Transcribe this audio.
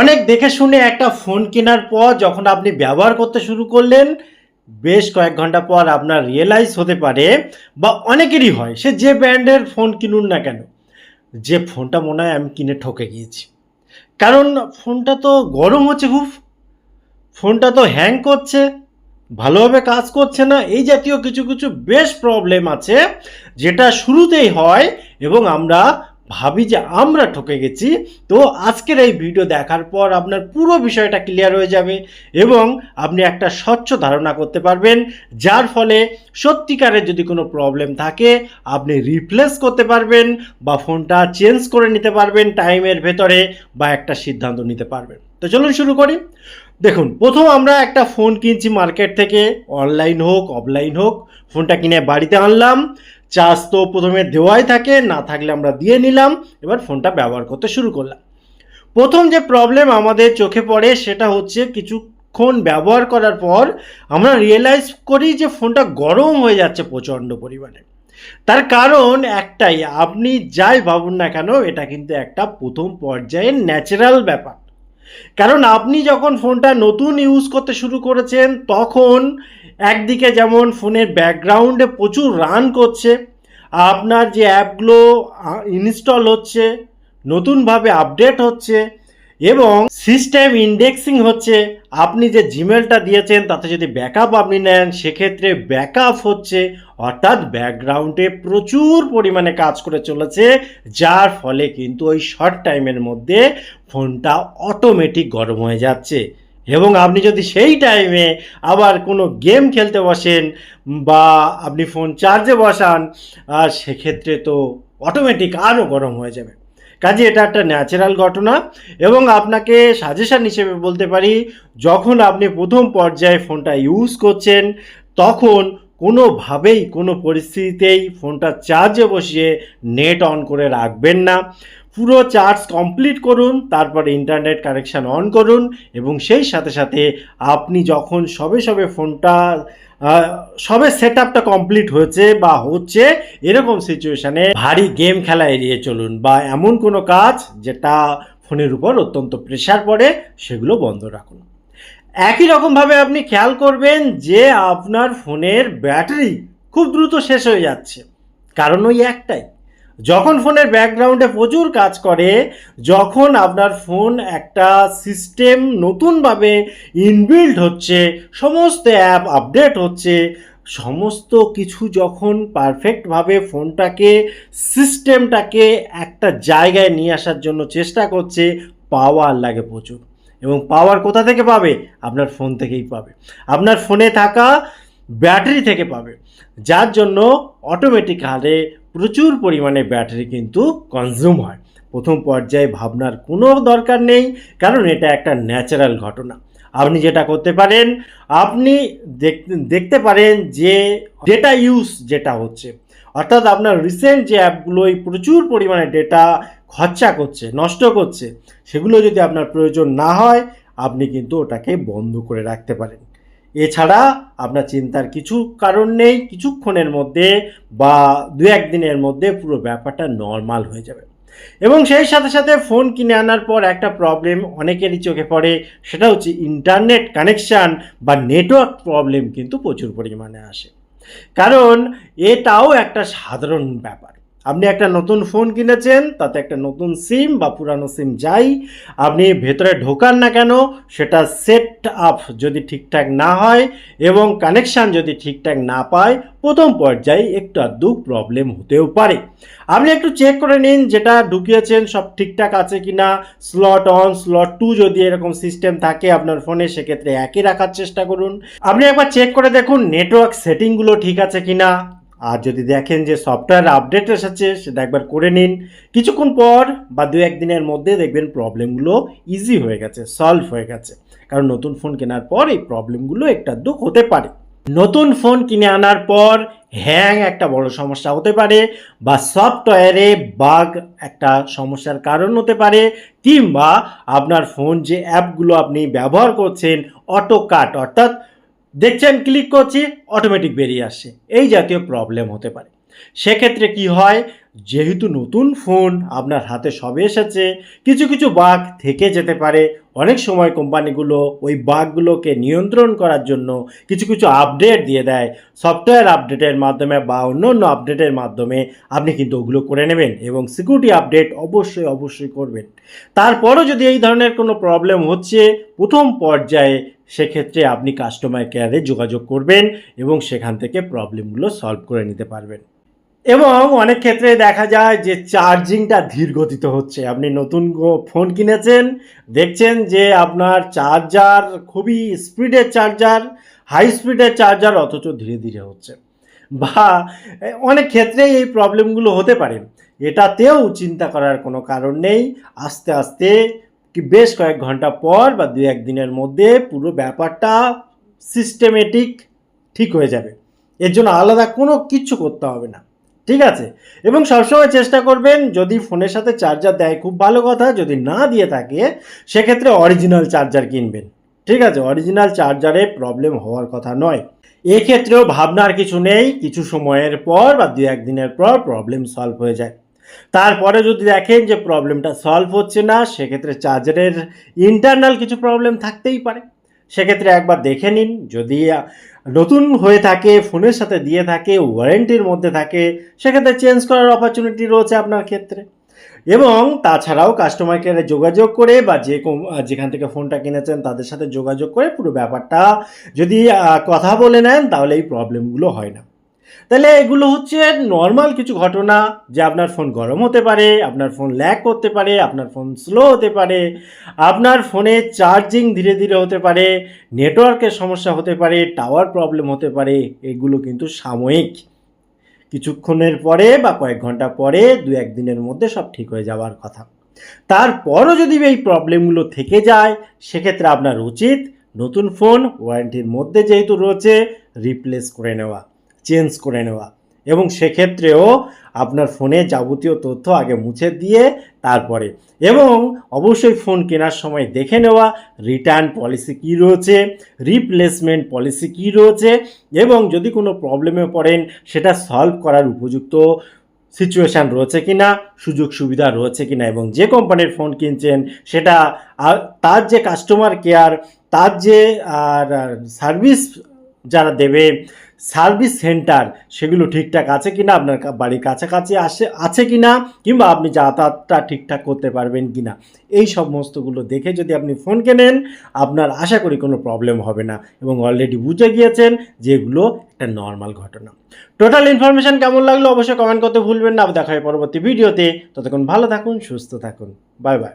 অনেক দেখে শুনে একটা ফোন কেনার পর যখন আপনি ব্যবহার করতে শুরু করলেন, বেশ কয়েক ঘণ্টা পর আপনার রিয়েলাইজ হতে পারে বা অনেকেরই হয়, সে যে ব্র্যান্ডের ফোন কিনুন না কেন, যে ফোনটা মনে হয় আমি কিনে ঠকে গিয়েছি। কারণ ফোনটা তো গরম হচ্ছে খুব, ফোনটা তো হ্যাং করছে, ভালোভাবে কাজ করছে না, এই জাতীয় কিছু কিছু বেশ প্রবলেম আছে, যেটা শুরুতেই হয় এবং আমরা ভাবি যে আমরা ঠকে গেছি, তো আজকের এই ভিডিও দেখার পর আপনার পুরো বিষয়টা ক্লিয়ার হয়ে যাবে এবং আপনি একটা স্বচ্ছ ধারণা করতে পারবেন, যার ফলে সত্যিকারের যদি কোনো প্রবলেম থাকে, আপনি রিপ্লেস করতে পারবেন বা ফোনটা চেঞ্জ করে নিতে পারবেন টাইমের ভেতরে বা একটা সিদ্ধান্ত নিতে পারবেন। তো চলুন শুরু করি। দেখুন, প্রথম আমরা একটা ফোন কিনছি মার্কেট থেকে অনলাইন হোক অফলাইন হোক ফোনটা কিনে বাড়িতে আনলাম। চার্জ তো প্রথমে দেওয়াই থাকে, না থাকলে আমরা দিয়ে নিলাম, এবার ফোনটা ব্যবহার করতে শুরু করলাম। প্রথম যে প্রবলেম আমাদের চোখে পড়ে সেটা হচ্ছে কিছুক্ষণ ব্যবহার করার পর আমরা রিয়েলাইজ করি যে ফোনটা গরম হয়ে যাচ্ছে প্রচণ্ড পরিমাণে। তার কারণ একটাই, আপনি যাই ভাবুন না কেন, এটা কিন্তু একটা প্রথম পর্যায়ের ন্যাচারাল ব্যাপার। কারণ আপনি যখন ফোনটা নতুন ইউজ করতে শুরু করেছেন, তখন একদিকে যেমন ফোনের ব্যাকগ্রাউন্ডে প্রচুর রান করছে, আপনার যে অ্যাপগুলো ইনস্টল হচ্ছে, নতুনভাবে আপডেট হচ্ছে এবং সিস্টেম ইন্ডেক্সিং হচ্ছে, আপনি যে জিমেলটা দিয়েছেন তাতে যদি ব্যাকআপ আপনি নেন, সেক্ষেত্রে ব্যাকআপ হচ্ছে, অর্থাৎ ব্যাকগ্রাউন্ডে প্রচুর পরিমাণে কাজ করে চলেছে, যার ফলে কিন্তু ওই শর্ট টাইমের মধ্যে ফোনটা অটোমেটিক গরম হয়ে যাচ্ছে। এবং আপনি যদি সেই টাইমে আবার কোনো গেম খেলতে বসেন বা আপনি ফোন চার্জে বসান, আর সেক্ষেত্রে তো অটোমেটিক আরও গরম হয়ে যাবে। কাজে এটা একটা ন্যাচারাল ঘটনা এবং আপনাকে সাজেশান হিসেবে বলতে পারি, যখন আপনি প্রথম পর্যায়ে ফোনটা ইউজ করছেন, তখন কোনোভাবেই, কোনো পরিস্থিতিতেই ফোনটা চার্জে বসিয়ে নেট অন করে রাখবেন না। পুরো চার্জ কমপ্লিট করুন, তারপরে ইন্টারনেট কানেকশান অন করুন এবং সেই সাথে সাথে আপনি যখন সবে সবে ফোনটা সবে সেট আপটা কমপ্লিট হয়েছে বা হচ্ছে এরকম সিচুয়েশানে ভারী গেম খেলা এড়িয়ে চলুন বা এমন কোনো কাজ যেটা ফোনের উপর অত্যন্ত প্রেশার পড়ে, সেগুলো বন্ধ রাখুন। একই রকমভাবে আপনি খেয়াল করবেন যে আপনার ফোনের ব্যাটারি খুব দ্রুত শেষ হয়ে যাচ্ছে। কারণ ওই একটাই। যখন ফোনের ব্যাকগ্রাউন্ডে প্রচুর কাজ করে, যখন আপনার ফোন একটা সিস্টেম নতুনভাবে ইনবিল্ড হচ্ছে, সমস্ত অ্যাপ আপডেট হচ্ছে, সমস্ত কিছু যখন পারফেক্টভাবে ফোনটাকে, সিস্টেমটাকে একটা জায়গায় নিয়ে আসার জন্য চেষ্টা করছে, পাওয়ার লাগে প্রচুর। এবং পাওয়ার কোথা থেকে পাবে? আপনার ফোন থেকেই পাবে। আপনার ফোনে থাকা ব্যাটারি থেকে পাবে। যার জন্য অটোমেটিক হারে প্রচুর পরিমাণে ব্যাটারি কিন্তু কনজিউম হয়। প্রথম পর্যায়ে ভাবনার কোনো দরকার নেই, কারণ এটা একটা ন্যাচারাল ঘটনা। আপনি যেটা করতে পারেন, আপনি দেখ- দেখতে পারেন যে ডেটা ইউজ যেটা হচ্ছে, অর্থাৎ আপনার রিসেন্ট যে অ্যাপগুলোই প্রচুর পরিমাণে ডেটা খরচা করছে, নষ্ট করছে, সেগুলো যদি আপনার প্রয়োজন না হয়, আপনি কিন্তু ওটাকে বন্ধ করে রাখতে পারেন। এছাড়া আপনার চিন্তার কিছু কারণ নেই, কিছুক্ষণের মধ্যে বা দু একদিনের মধ্যে পুরো ব্যাপারটা নর্মাল হয়ে যাবে। এবং সেই সাথে সাথে ফোন কিনে আনার পর একটা প্রবলেম অনেকেরই চোখে পড়ে, সেটা হচ্ছে ইন্টারনেট কানেকশান বা নেটওয়ার্ক প্রবলেম কিন্তু প্রচুর পরিমাণে আসে। কারণ এটাও একটা সাধারণ ব্যাপার। আপনি একটা নতুন ফোন কিনেছেন, তাতে একটা নতুন সিম বা পুরানো সিম যাই, আপনি ভেতরে ঢোকান না কেন, সেটা সেট আপ যদি ঠিকঠাক না হয় এবং কানেকশান যদি ঠিকঠাক না পায়, প্রথম পর্যায়ে একটু আধটু প্রবলেম হতেও পারে। আপনি একটু চেক করে নিন যেটা ঢুকিয়েছেন, সব ঠিকঠাক আছে কি না স্লট অন স্লট টু যদি এরকম সিস্টেম থাকে আপনার ফোনে সেক্ষেত্রে একই রাখার চেষ্টা করুন। আপনি একবার চেক করে দেখুন নেটওয়ার্ক সেটিংগুলো ঠিক আছে কি না আর যদি দেখেন যে সফটওয়্যার আপডেট এসেছে, সেটা একবার করে নিন। কিছুক্ষণ পর বা দু একদিনের মধ্যে দেখবেন প্রবলেমগুলো ইজি হয়ে গেছে সলভ হয়ে গেছে। কারণ নতুন ফোন কেনার পর এই প্রবলেমগুলো একটা দুঃখ হতে পারে। নতুন ফোন কিনে আনার পর হ্যাং একটা বড় সমস্যা হতে পারে বা সফটওয়্যারে বাগ একটা সমস্যার কারণ হতে পারে কিংবা আপনার ফোন যে অ্যাপগুলো আপনি ব্যবহার করছেন অটো কাট অর্থাৎ দেখছেন ক্লিক করছি অটোমেটিক বেরিয়ে আসছে। এই জাতীয় প্রবলেম হতে পারে। সেক্ষেত্রে কি হয়, যেহেতু নতুন ফোন আপনার হাতে সবে এসেছে, কিছু কিছু বাগ থেকে যেতে পারে। অনেক সময় কোম্পানিগুলো ওই বাগগুলোকে নিয়ন্ত্রণ করার জন্য কিছু কিছু আপডেট দিয়ে দেয়। সফটওয়্যার আপডেটের মাধ্যমে বা অন্য অন্য আপডেটের মাধ্যমে আপনি কিন্তু ওগুলো করে নেবেন এবং সিকিউরিটি আপডেট অবশ্যই অবশ্যই করবেন। তারপরও যদি এই ধরনের কোনো প্রবলেম হচ্ছে, প্রথম পর্যায়ে সেক্ষেত্রে আপনি কাস্টমার কেয়ারে যোগাযোগ করবেন এবং সেখান থেকে প্রবলেমগুলো সলভ করে নিতে পারবেন। এবং অনেক ক্ষেত্রে দেখা যায় যে চার্জিংটা ধীর হচ্ছে। আপনি নতুন ফোন কিনেছেন, দেখছেন যে আপনার চার্জার খুবই স্পিডের চার্জার হাই স্পিডের চার্জার অথচ ধীরে ধীরে হচ্ছে। বা অনেক ক্ষেত্রেই এই প্রবলেমগুলো হতে পারে। এটাতেও চিন্তা করার কোনো কারণ নেই। আস্তে আস্তে কি বেশ কয়েক ঘণ্টা পর বা দু একদিনের মধ্যে পুরো ব্যাপারটা সিস্টেমেটিক ঠিক হয়ে যাবে। এর জন্য আলাদা কোনো কিচ্ছু করতে হবে না। ঠিক আছে? এবং সবসময় চেষ্টা করবেন যদি ফোনের সাথে চার্জার দেয়, খুব ভালো কথা। যদি না দিয়ে থাকে, সেক্ষেত্রে অরিজিনাল চার্জার কিনবেন। ঠিক আছে? অরিজিনাল চার্জারে প্রবলেম হওয়ার কথা নয়। এক্ষেত্রেও ভাবনার কিছু নেই। কিছু সময়ের পর বা দু একদিনের পর প্রবলেম সলভ হয়ে যায়। তারপরে যদি দেখেন যে প্রবলেমটা সলভ হচ্ছে না, সেক্ষেত্রে চার্জারের ইন্টারনাল কিছু প্রবলেম থাকতেই পারে। সেক্ষেত্রে একবার দেখে নিন, যদি নতুন হয়ে থাকে ফোনের সাথে দিয়ে থাকে ওয়ারেন্টির মধ্যে থাকে, সেক্ষেত্রে চেঞ্জ করার অপরচুনিটি রয়েছে আপনার ক্ষেত্রে। এবং তাছাড়াও কাস্টমার কেয়ারে যোগাযোগ করে বা যে যেখান থেকে ফোনটা কিনেছেন, তাদের সাথে যোগাযোগ করে পুরো ব্যাপারটা যদি কথা বলে নেন, তাহলে এই প্রবলেমগুলো হয় না। তাহলে এগুলো হচ্ছে নর্মাল কিছু ঘটনা যে আপনার ফোন গরম হতে পারে, আপনার ফোন ল্যাক করতে পারে, আপনার ফোন স্লো হতে পারে, আপনার ফোনে চার্জিং ধীরে ধীরে হতে পারে নেটওয়ার্কের সমস্যা হতে পারে টাওয়ার প্রবলেম হতে পারে, এগুলো কিন্তু সাময়িক। কিছুক্ষণের পরে বা কয়েক ঘণ্টা পরে, দু একদিনের মধ্যে সব ঠিক হয়ে যাওয়ার কথা। তারপরও যদি এই প্রবলেমগুলো থেকে যায়, সেক্ষেত্রে আপনার উচিত নতুন ফোন ওয়ারেন্টির মধ্যে যেহেতু রয়েছে রিপ্লেস করে নেওয়া। চেঞ্জ করে নেওয়া। এবং সেক্ষেত্রেও আপনার ফোনে যাবতীয় তথ্য আগে মুছে দিয়ে তারপরে। এবং অবশ্যই ফোন কেনার সময় দেখে নেওয়া রিটার্ন পলিসি কী রয়েছে রিপ্লেসমেন্ট পলিসি কী রয়েছে, এবং যদি কোনো প্রবলেমে পড়েন, সেটা সলভ করার উপযুক্ত সিচুয়েশান রয়েছে কি না সুযোগ সুবিধা রয়েছে কি না এবং যে কোম্পানির ফোন কিনছেন, সেটা তার যে কাস্টমার কেয়ার তার যে, আর সার্ভিস যারা দেবে সার্ভিস সেন্টার, সেগুলো ঠিকঠাক আছে কি না আপনার বাড়ির কাছাকাছি আসে, আছে কি না কিংবা আপনি যাতায়াতটা ঠিকঠাক করতে পারবেন কি না এই সমস্তগুলো দেখে যদি আপনি ফোন কেনেন, আপনার আশা করি কোনো প্রবলেম হবে না। এবং অলরেডি বুঝে গিয়েছেন যে এগুলো একটা নর্মাল ঘটনা। টোটাল ইনফরমেশন কেমন লাগল অবশ্যই কমেন্ট করতে ভুলবেন না। দেখা হয় পরবর্তী ভিডিওতে ততক্ষণ ভালো থাকুন, সুস্থ থাকুন। Bye bye